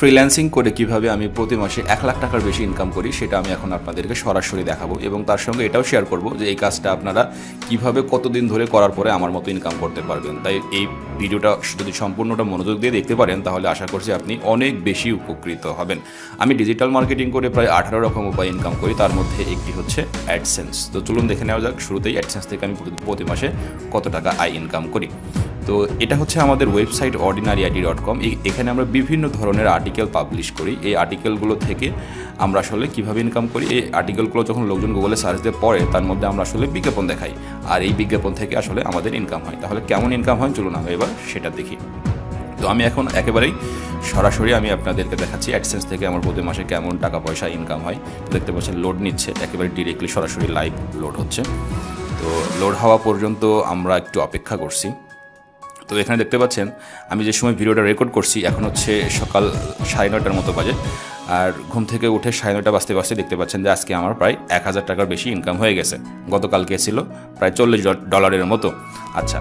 Freelancing করে কীভাবে আমি প্রতি মাসে এক লাখ টাকার বেশি ইনকাম করি, সেটা আমি এখন আপনাদেরকে সরাসরি দেখাবো এবং তার সঙ্গে এটাও শেয়ার করব যে এই কাজটা আপনারা কীভাবে কতদিন ধরে করার পরে আমার মতো ইনকাম করতে পারবেন। তাই এই ভিডিওটা যদি সম্পূর্ণটা মনোযোগ দিয়ে দেখতে পারেন, তাহলে আশা করছি আপনি অনেক বেশি উপকৃত হবেন। আমি ডিজিটাল মার্কেটিং করে প্রায় আঠারো রকম উপায় ইনকাম করি, তার মধ্যে একটি হচ্ছে অ্যাডসেন্স তো চলুন দেখে নেওয়া যাক, শুরুতেই অ্যাডসেন্স থেকে আমি প্রতি- মাসে কত টাকা আয় ইনকাম করি। তো এটা হচ্ছে আমাদের website ordinary ID dot com এখানে আমরা বিভিন্ন ধরনের আর্টিকেল পাবলিশ করি। এই আর্টিকেলগুলো থেকে আমরা আসলে কীভাবে ইনকাম করি? এই আর্টিকেলগুলো যখন লোকজন গুগলে সার্চ দিয়ে পড়ে, তার মধ্যে আমরা আসলে বিজ্ঞাপন দেখাই। আর এই বিজ্ঞাপন থেকে আসলে আমাদের ইনকাম হয়। তাহলে কেমন ইনকাম হয়? চলুন আমরা এবার সেটা দেখি। তো আমি এখন একেবারেই সরাসরি আমি আপনাদেরকে দেখাচ্ছি। অ্যাডসেন্স থেকে আমার প্রতি মাসে কেমন টাকা পয়সা ইনকাম হয়। দেখতে পাচ্ছেন লোড নিচ্ছে। একেবারে ডিরেক্টলি সরাসরি লাইভ লোড হচ্ছে। তো লোড হওয়া পর্যন্ত আমরা একটু অপেক্ষা করছি। তো এখানে দেখতে পাচ্ছেন, আমি যে সময় ভিডিওটা রেকর্ড করছি, এখন হচ্ছে সকাল সাড়ে নটার মতো বাজে। আর ঘুম থেকে উঠে সাড়ে নটা বাজতে বাজতে দেখতে পাচ্ছেন যে আজকে আমার প্রায় এক হাজার টাকার বেশি ইনকাম হয়ে গেছে। গতকালকে ছিল প্রায় চল্লিশ ডলারের মতো। আচ্ছা।